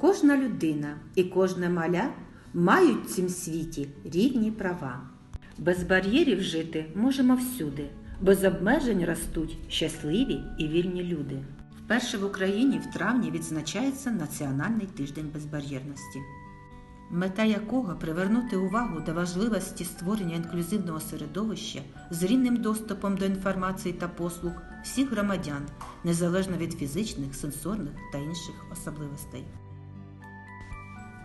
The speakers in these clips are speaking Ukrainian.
Кожна людина і кожне маля мають в цім світі рівні права. Без бар'єрів жити можемо всюди, без обмежень ростуть щасливі і вільні люди. Вперше в Україні в травні відзначається Національний тиждень безбар'єрності, мета якого привернути увагу до важливості створення інклюзивного середовища з рівним доступом до інформації та послуг всіх громадян, незалежно від фізичних, сенсорних та інших особливостей.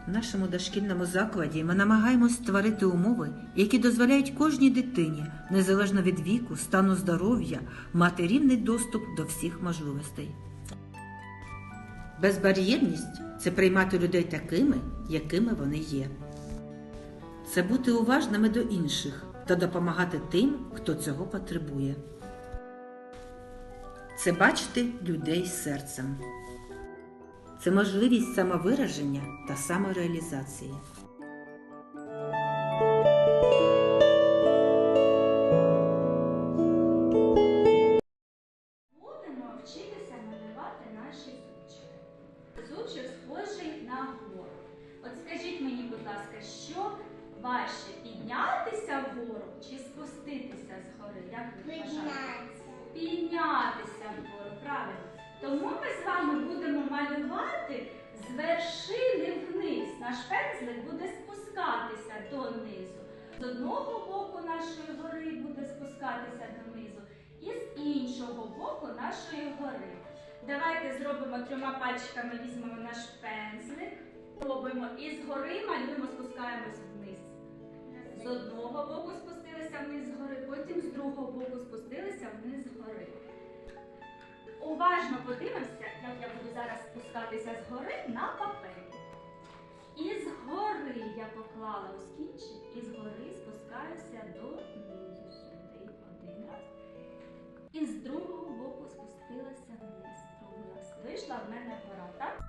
В нашому дошкільному закладі ми намагаємось створити умови, які дозволяють кожній дитині, незалежно від віку, стану здоров'я, мати рівний доступ до всіх можливостей. Безбар'єрність це приймати людей такими, якими вони є. Це бути уважними до інших та допомагати тим, хто цього потребує. Це бачити людей серцем. Це можливість самовираження та самореалізації. Будемо вчитися малювати наші зубчики. Зубчик схожий на гору. От скажіть мені, будь ласка, що важче піднятися вгору чи спуститися з гори? Як ви вважаєте? Піднятися вгору, правильно. Тому ми з вами будемо малювати з вершини вниз. Наш пензлик буде спускатися донизу. З одного боку нашої гори буде спускатися донизу, і з іншого боку нашої гори. Давайте зробимо трьома пальчиками, візьмемо наш пензлик, робимо і згори малюємо, спускаємось вниз. З одного боку спустилися вниз з гори, потім з другого боку спустилися вниз з гори. Уважно подивимося, як я буду зараз спускатися з гори на папері. І з гори я поклала ось кінчик, і з гори спускаюся до низу. сюди один раз. І з другого боку спустилася вниз другий раз. Вийшла в мене гора, так?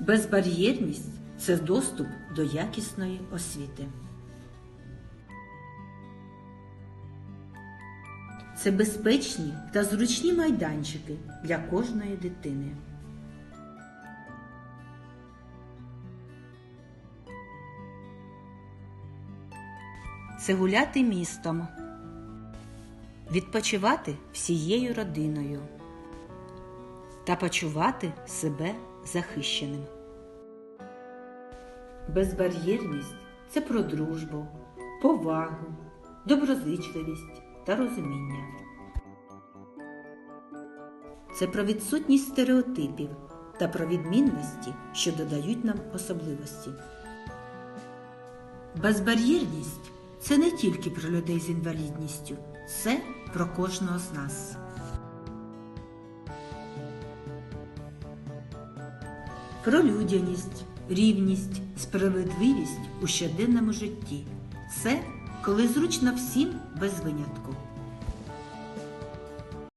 Безбар'єрність це доступ до якісної освіти. Це безпечні та зручні майданчики для кожної дитини. Це гуляти містом, відпочивати всією родиною та почувати себе захищеним. Безбар'єрність це про дружбу, повагу, доброзичливість та розуміння. Це про відсутність стереотипів та про відмінності, що додають нам особливості. Безбар'єрність це не тільки про людей з інвалідністю, це про кожного з нас. Про людяність, рівність, справедливість у щоденному житті. Це коли зручно всім без винятку.